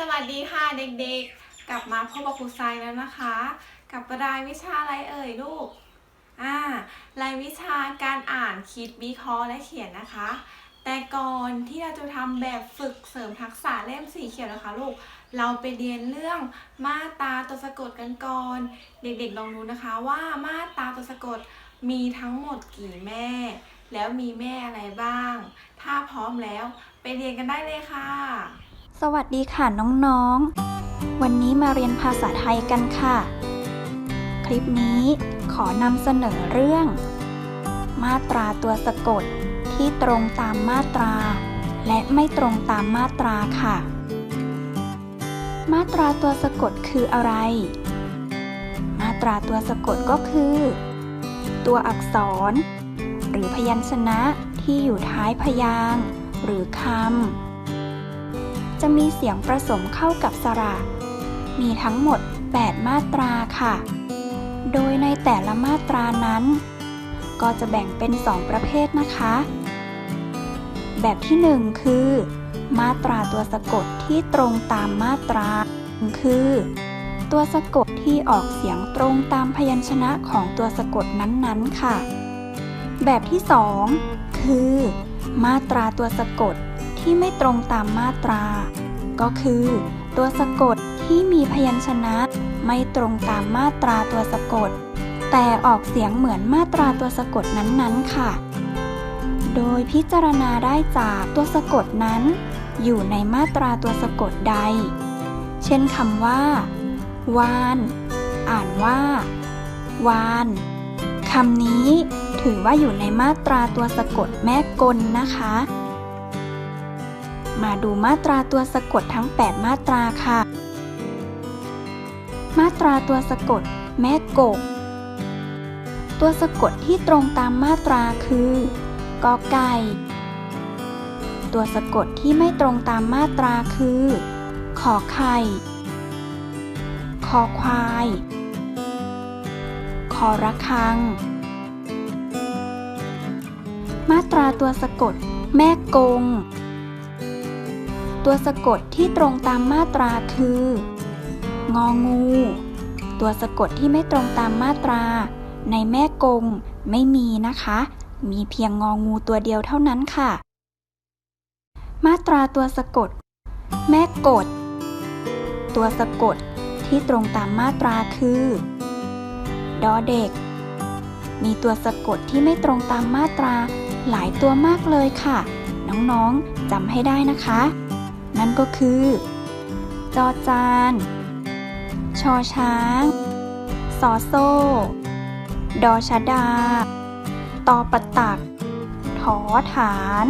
สวัสดีค่ะเด็กๆ กลับมาพบกับครูไซแล้วนะคะ กับรายวิชาอะไรเอ่ยลูกอ่ารายวิชาการอ่านคิดวิเคราะห์และเขียนนะคะ แต่ก่อนที่เราจะทำแบบฝึกเสริมทักษะเล่มสีเขียวนะคะลูกเราไปเรียนเรื่องมาตาตัวสะกดกันก่อน เด็กๆลองดูนะคะว่ามาตาตัวสะกดมีทั้งหมดกี่แม่ แล้วมีแม่อะไรบ้าง ถ้าพร้อมแล้วไปเรียนกันได้เลยค่ะ สวัสดีค่ะน้องๆ วันนี้มาเรียนภาษาไทยกันค่ะ คลิปนี้ขอนำเสนอเรื่อง มาตราตัวสะกดที่ตรงตามมาตรา และไม่ตรงตามมาตราค่ะ มาตราตัวสะกดคืออะไร มาตราตัวสะกดก็คือ ตัวอักษร หรือพยัญชนะที่อยู่ท้ายพยางค์หรือคำ จะมีเสียงผสมเข้ากับสระ มีทั้งหมด 8 มาตราค่ะ โดยในแต่ละมาตรานั้น ก็จะแบ่งเป็น 2 ประเภทนะคะ แบบที่ 1 คือ มาตราตัวสะกดที่ตรงตามมาตรา คือ ตัวสะกดที่ออกเสียงตรงตามพยัญชนะของตัวสะกดนั้นๆค่ะ แบบที่ 2 คือ มาตราตัวสะกด ที่ไม่ตรงตามมาตรา ก็คือ ตัวสะกดที่มีพยัญชนะไม่ตรงตามมาตราตัวสะกด แต่ออกเสียงเหมือนมาตราตัวสะกดนั้นๆ ค่ะ โดยพิจารณาได้จากตัวสะกดนั้น อยู่ในมาตราตัวสะกดใด เช่นคำว่า วาน อ่านว่า วานคำนี้ถือว่าอยู่ในมาตราตัวสะกดแม่กลนะคะ มาดูมาตราตัวสะกดทั้ง 8 มาตราค่ะ มาตราตัวสะกด แม่กบ ตัวสะกดที่ตรงตามมาตราคือกอไก่ ตัวสะกดที่ไม่ตรงตามมาตราคือ ขอไข่ คอควาย คอระฆัง มาตราตัวสะกด แม่กง ตัวสะกดที่ตรงตามมาตราคือ งองู ตัวสะกดที่ไม่ตรงตามมาตรา ในแม่กงไม่มีนะคะ มีเพียงงองูตัวเดียวเท่านั้นค่ะ มาตราตัวสะกด แม่กด ตัวสะกดที่ตรงตามมาตราคือ ดอเด็ก มีตัวสะกดที่ไม่ตรงตามมาตราหลายตัวมากเลยค่ะ น้องๆจำให้ได้นะคะ นั่นก็คือ จอจาน ชอช้าง สอโซ่ ดอชดา ตอปะตัก ถอฐาน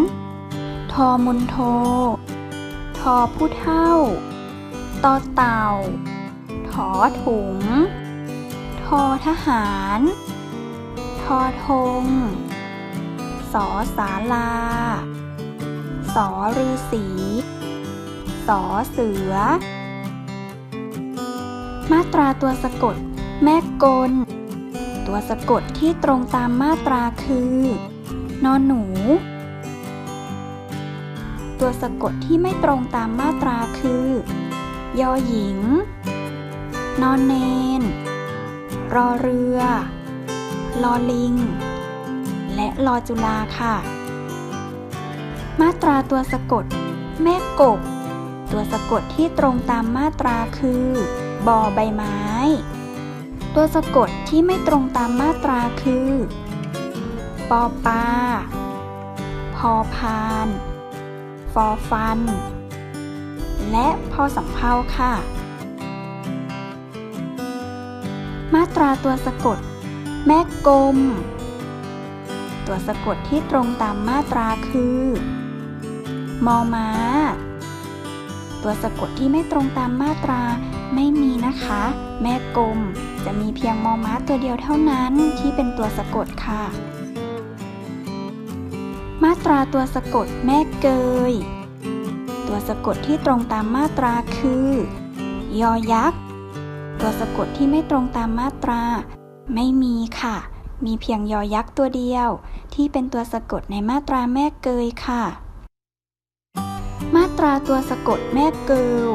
ทอมุนโท ทอผู้เท่า ตอเต่า ถอถุง ทอทหาร ทอธงสอศาลา สอฤาษี สอเสือ มาตราตัวสะกด แม่กล ตัวสะกดที่ตรงตามมาตราคือ นอนหนู ตัวสะกดที่ไม่ตรงตามมาตราคือ ยอหญิง นอนเนน รอเรือ ลอลิง และลอจุลาค่ะมาตราตัวสะกด แม่กบ ตัวสะกดที่ตรงตามมาตราคือบอใบไม้ ตัวสะกดที่ไม่ตรงตามมาตราคือ ปอปา พอพาน ฟอฟัน และพอสำเพาค่ะ มาตราตัวสะกด แม่กลม ตัวสะกดที่ตรงตามมาตราคือ มอม้า ตัวสะกดที่ไม่ตรงตามมาตราไม่มีนะคะ แม่กลม จะมีเพียงมอม้าตัวเดียวเท่านั้นที่เป็นตัวสะกดค่ะ มาตราตัวสะกดแม่เกย ตัวสะกดที่ตรงตามมาตราคือ ยอยักษ์ ตัวสะกดที่ไม่ตรงตามมาตรา ไม่มีค่ะ มีเพียงยอยักษ์ตัวเดียว ที่เป็นตัวสะกดในมาตราแม่เกยค่ะ มาตราตัวสะกดแม่เกิล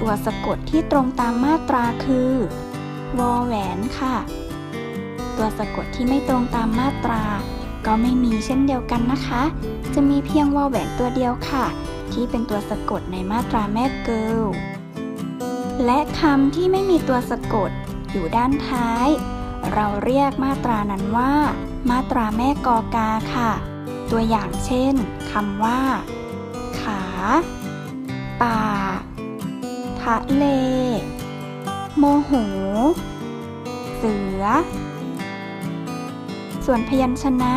ตัวสะกดที่ตรงตามมาตราคือ วอแหวนค่ะ ตัวสะกดที่ไม่ตรงตามมาตรา ก็ไม่มีเช่นเดียวกันนะคะ จะมีเพียงวอแหวนตัวเดียวค่ะ ที่เป็นตัวสะกดในมาตราแม่เกิลและคำที่ไม่มีตัวสะกดอยู่ด้านท้าย เราเรียกมาตรานั้นว่า มาตราแม่กอกาค่ะ ตัวอย่างเช่นคำว่าขา ป่า ทะเล โมโห เสือ ส่วนพยัญชนะ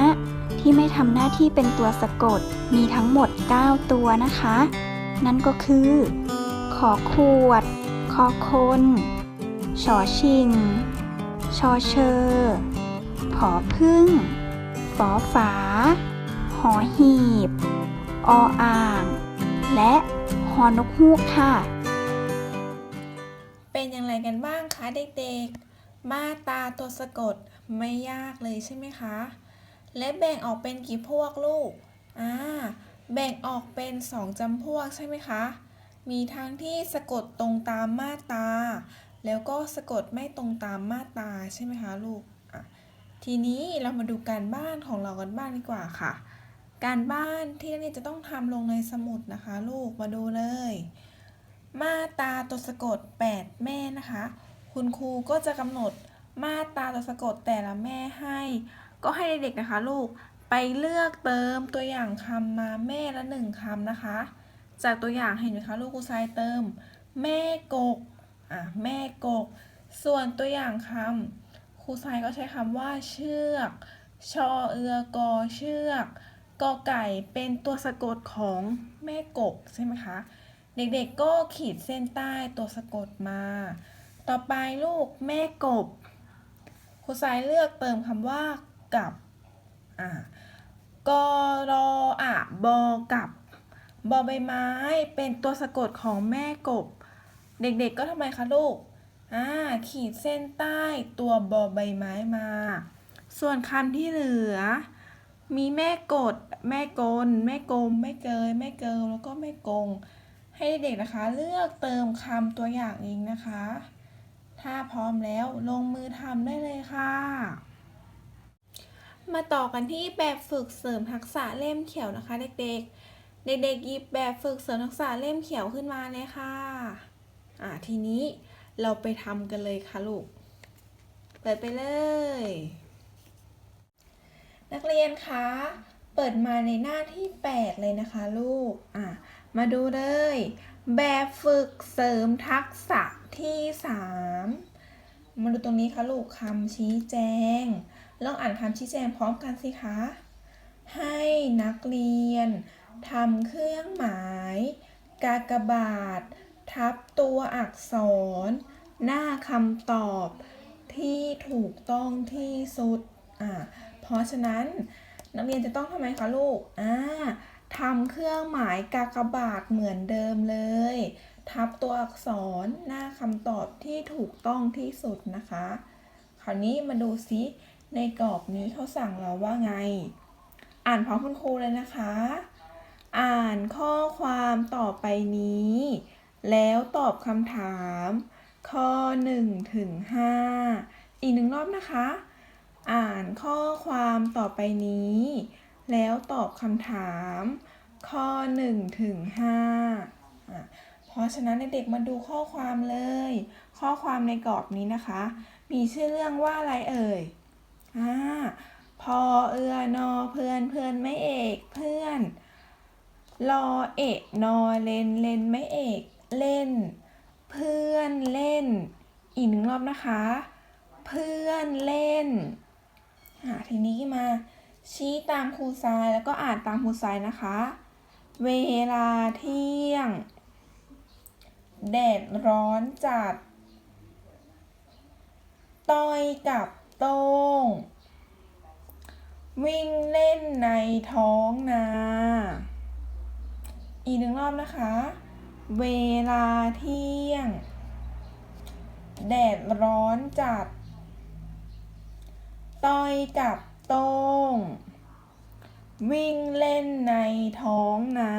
ที่ไม่ทำหน้าที่เป็นตัวสะกดมีทั้งหมด 9 ตัวนะคะ นั่นก็คือ ขอขวด คอคนชอชิง ชอเชอ ผอพึ่งฝอฝา หอหีบ ออ่าง และหอนกฮูกค่ะ เป็นอย่างไรกันบ้างคะเด็กๆ มาตาตัวสะกดไม่ยากเลยใช่ไหมคะ และแบ่งออกเป็นกี่พวกลูก อ่า แบ่งออกเป็นสองจำพวกใช่ไหมคะ มีทั้งที่สะกดตรงตามมาตา แล้วก็สะกดไม่ตรงตามมาตาใช่ไหมคะลูก ทีนี้เรามาดูการบ้านของเรากันบ้างดีกว่าค่ะ การบ้านที่นักเรียนจะต้องทำลงในสมุดนะคะ ลูกมาดูเลย มาตาตัวสะกด 8 แม่นะคะ คุณครูก็จะกำหนดมาตาตัวสะกดแต่ละแม่ให้ ก็ให้เด็กๆนะคะลูกไปเลือกเติมตัวอย่างคำมาแม่ละหนึ่งคำนะคะ จากตัวอย่างเห็นไหมคะลูกครูทรายเติม แม่กกอะแม่กก ส่วนตัวอย่างคำครูทรายก็ใช้คำว่าเชือกชอเอือกอเชือก กอไก่เป็นตัวสะกดของแม่กกใช่ไหมคะ เด็กๆก็ขีดเส้นใต้ตัวสะกดมา ต่อไปลูกแม่กบครูสายเลือกเติมคำว่ากับอ่ากรออะบอกับบอใบไม้เป็นตัวสะกดของแม่กบ เด็กๆก็ทำไมคะลูกอ่าขีดเส้นใต้ตัวบอใบไม้มา ส่วนคำที่เหลือ มีแม่กด แม่กล แม่กลม แม่เกย แม่เกิลแล้วก็แม่กง ให้เด็กๆนะคะ เลือกเติมคำตัวอย่างเองนะคะ ถ้าพร้อมแล้วลงมือทำได้เลยค่ะ มาต่อกันที่แบบฝึกเสริมทักษะเล่มเขียวนะคะ เด็กๆ เด็กๆหยิบแบบฝึกเสริมทักษะเล่มเขียวขึ้นมาเลยค่ะ อ่าทีนี้เราไปทำกันเลยค่ะลูก เปิดไปเลย นักเรียนคะ เปิดมาในหน้าที่ 8 เลยนะคะลูก อะ มาดูเลย แบบฝึกเสริมทักษะที่ 3 มาดูตรงนี้ค่ะลูกคำชี้แจง ลองอ่านคำชี้แจงพร้อมกันสิคะ ให้นักเรียนทำเครื่องหมาย กากบาท ทับตัวอักษร หน้าคำตอบที่ถูกต้องที่สุด อ่า เพราะฉะนั้นนักเรียนจะต้องทำไมคะลูกอ่าทำเครื่องหมายกากบาทเหมือนเดิมเลย ทับตัวอักษรหน้าคำตอบที่ถูกต้องที่สุดนะคะ คราวนี้มาดูซิในกรอบนี้เขาสั่งเราว่าไง อ่านพร้อมคุณครูเลยนะคะ อ่านข้อความต่อไปนี้ แล้วตอบคำถาม ข้อ1ถึง5อีกหนึ่งรอบนะคะ อ่านข้อความต่อไปนี้ แล้วตอบคำถาม ข้อ1ถึง5เพราะฉะนั้นเด็กๆมาดูข้อความเลย ข้อความในกรอบนี้นะคะ มีชื่อเรื่องว่าอะไรเอ่ยอ่าพอเอือนอเพื่อนเพื่อนไม่เอกเพื่อนรอเอกนอเลนเลนไม่เอกเล่น เพื่อนเล่น อีกหนึ่งรอบนะคะ เพื่อนเล่น ทีนี้มาชี้ตามครูทรายแล้วก็อ่านตามครูทรายนะคะ เวลาเที่ยง แดดร้อนจัด ต้อยกับโต้ง วิ่งเล่นในท้องนา อีกหนึ่งรอบนะคะ เวลาเที่ยง แดดร้อนจัด ต้อยกับโต้ง วิ่งเล่นในท้องนา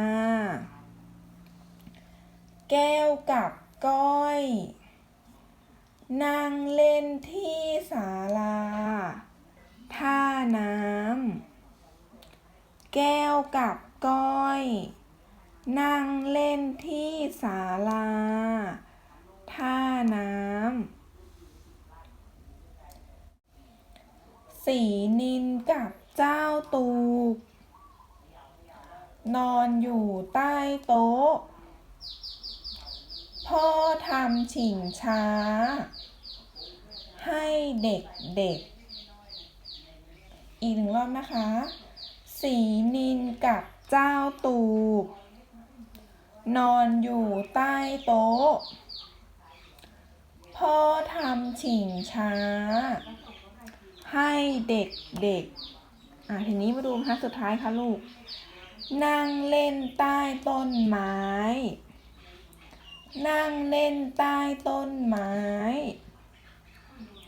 แก้วกับก้อย นั่งเล่นที่ศาลา ท่าน้ำ แก้วกับก้อย นั่งเล่นที่ศาลา ท่าน้ำ สีนินกับเจ้าตูบนอนอยู่ใต้โต๊ะ พ่อทำฉิงช้า ให้เด็กเด็กๆอีกหนึ่งรอบนะคะ สีนินกับเจ้าตูบ นอนอยู่ใต้โต๊ะ พ่อทำฉิงช้า ให้เด็กเด็กอะทีนี้มาดูบรรทัดสุดท้ายค่ะลูก นั่งเล่นใต้ต้นไม้ นั่งเล่นใต้ต้นไม้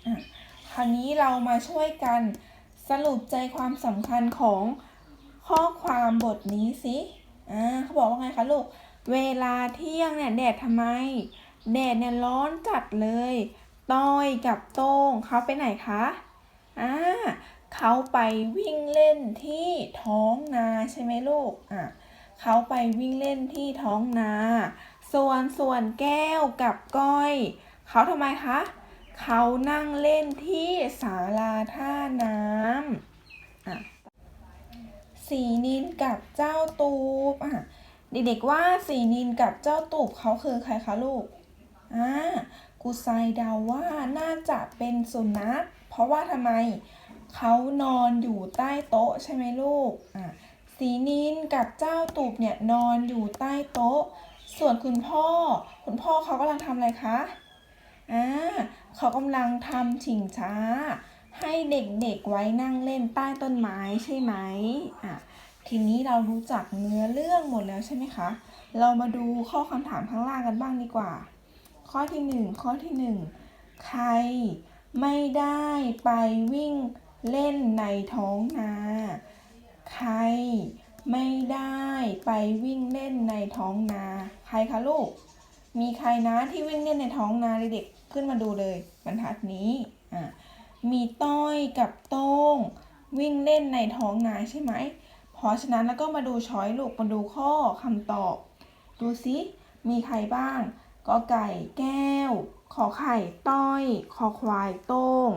อะคราวนี้เรามาช่วยกันสรุปใจความสำคัญของข้อความบทนี้สิอ่าเขาบอกว่าไงคะลูก เวลาเที่ยงเนี่ยแดดทำไม แดดเนี่ยร้อนจัดเลย ต้อยกับโต้งเขาไปไหนคะ อ่าเขาไปวิ่งเล่นที่ท้องนาใช่ไหมลูกอะเขาไปวิ่งเล่นที่ท้องนา ส่วนส่วนแก้วกับก้อย เขาทำไมคะ เขานั่งเล่นที่ศาลาท่าน้ำอะสีนินกับเจ้าตูบอะเด็กๆว่าสีนินกับเจ้าตูบเขาคือใครคะลูกอ่าครูไซเดาว่าน่าจะเป็นสุนัข ราะว่าทำไมเขานอนอยู่ใต้โต๊ะใช่ไหมลูกอะสีนินกับเจ้าตูบเนี่ยนอนอยู่ใต้โต๊ะ ส่วนคุณพ่อ คุณพ่อเขากำลังทำอะไรคะอ่าเขากำลังทำฉิงช้า ให้เด็กๆไว้นั่งเล่นใต้ต้นไม้ใช่ไหมอะทีนี้เรารู้จักเนื้อเรื่องหมดแล้วใช่ไหมคะ เรามาดูข้อคำถามข้างล่างกันบ้างดีกว่า ข้อที่หนึ่งข้อที่หนึ่งใคร ไม่ได้ไปวิ่งเล่นในท้องนา ใครไม่ได้ไปวิ่งเล่นในท้องนา ใครคะลูก มีใครนะที่วิ่งเล่นในท้องนาเด็กๆขึ้นมาดูเลยบรรทัดนี้อะมีต้อยกับโต้งวิ่งเล่นในท้องนาใช่ไหม เพราะฉะนั้นแล้วก็มาดูช้อยลูกมาดูข้อคำตอบ ดูซิ มีใครบ้างกอไก่แก้ว ขอไข่ต้อย คอควายโต้ง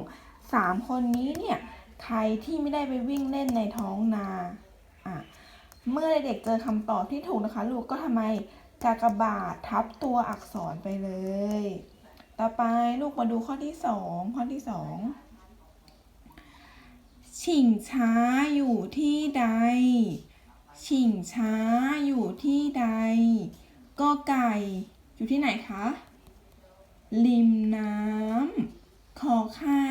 สามคนนี้เนี่ยใครที่ไม่ได้ไปวิ่งเล่นในท้องนาอะเมื่อเด็กเจอคำตอบที่ถูกนะคะ ลูกก็ทำไมกากบาททับตัวอักษรไปเลย ต่อไปลูกมาดูข้อที่สองข้อที่สองฉิงช้าอยู่ที่ใดฉิงช้าอยู่ที่ใด ก็ไก่อยู่ที่ไหนคะ ริมน้ำขอไข่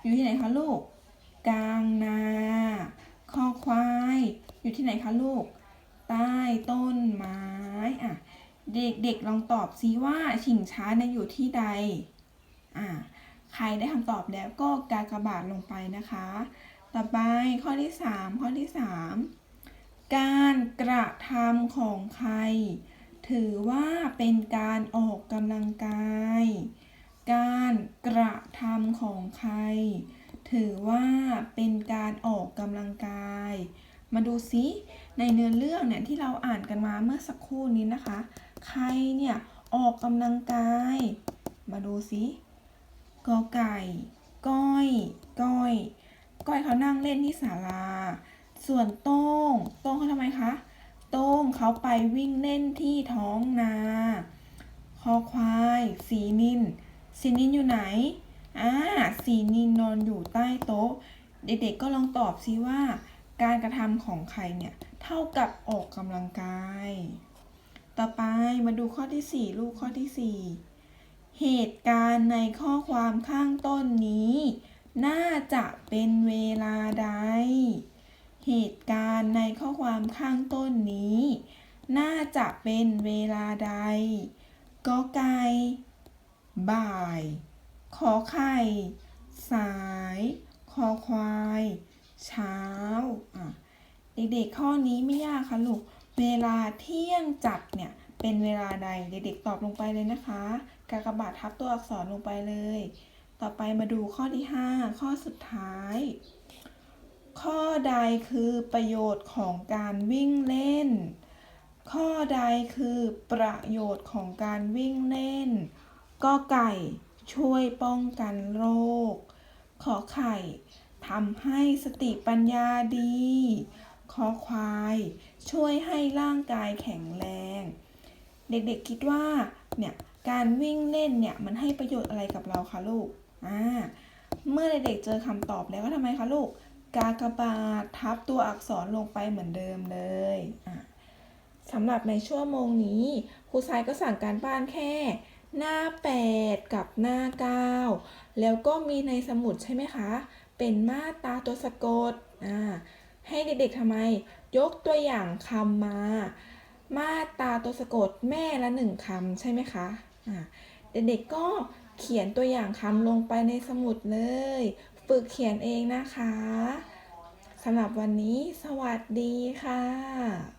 อยู่ที่ไหนคะลูก กลางนาคอควาย อยู่ที่ไหนคะลูก ใต้ต้นไม้อะเด็กๆลองตอบซิว่าชิงช้าเนี่ยอยู่ที่ใดอะใครได้คำตอบแล้วก็กากระบาทลงไปนะคะ ต่อไปข้อที่ 3 ข้อที่ 3 การกระทำของใคร ถือว่าเป็นการออกกำลังกาย การกระทำของใคร ถือว่าเป็นการออกกำลังกาย มาดูซิในเนื้อเรื่องเนี่ยที่เราอ่านกันมาเมื่อสักครู่นี้นะคะ ใครเนี่ยออกกำลังกาย มาดูซิกอไก่ ก้อย ก้อย ก้อยเขานั่งเล่นที่ศาลา ส่วนโต้ง โต้งเขาทำไมคะ โต้งเขาไปวิ่งเล่นที่ท้องนา คอควาย สีนิน สีนินอยู่ไหน อ่า สีนินนอนอยู่ใต้โต๊ะ เด็กๆก็ลองตอบซิว่า การกระทำของใครเนี่ย เท่ากับออกกำลังกาย ต่อไปมาดูข้อที่ 4 ลูกข้อที่ 4 เหตุการณ์ในข้อความข้างต้นนี้ น่าจะเป็นเวลาใด เหตุการณ์ในข้อความข้างต้นนี้ น่าจะเป็นเวลาใดกอไก่บ่าย ขอไข่ สาย คอควาย เช้าอะเด็กๆ ข้อนี้ไม่ยากค่ะลูก เวลาเที่ยงจัดเนี่ย เป็นเวลาใด เด็กๆ ตอบลงไปเลยนะคะ กากบาททับตัวอักษรลงไปเลย ต่อไปมาดูข้อที่ 5 ข้อสุดท้าย ข้อใดคือประโยชน์ของการวิ่งเล่น ข้อใดคือประโยชน์ของการวิ่งเล่น ก็ไก่ช่วยป้องกันโรค ขอไข่ทำให้สติปัญญาดี ขอควายช่วยให้ร่างกายแข็งแรง เด็กๆคิดว่าเนี่ยการวิ่งเล่นเนี่ยมันให้ประโยชน์อะไรกับเราคะลูก อ่า เมื่อเด็กๆเจอคำตอบแล้วก็ทำไมคะลูก กากบาททับตัวอักษรลงไปเหมือนเดิมเลยสำหรับในชั่วโมงนี้ครูทรายก็สั่งการบ้านแค่ หน้า 8 กับหน้า 9 แล้วก็มีในสมุดใช่ไหมคะ เป็นมาตราตัวสะกดอ่าให้เด็กๆทำไม ยกตัวอย่างคำมา มาตาตัวสะกดแม่ละหนึ่งคำใช่ไหมคะอ่าเด็กๆก็เขียนตัวอย่างคำลงไปในสมุดเลย ฝึกเขียนเองนะคะสำหรับวันนี้สวัสดีค่ะ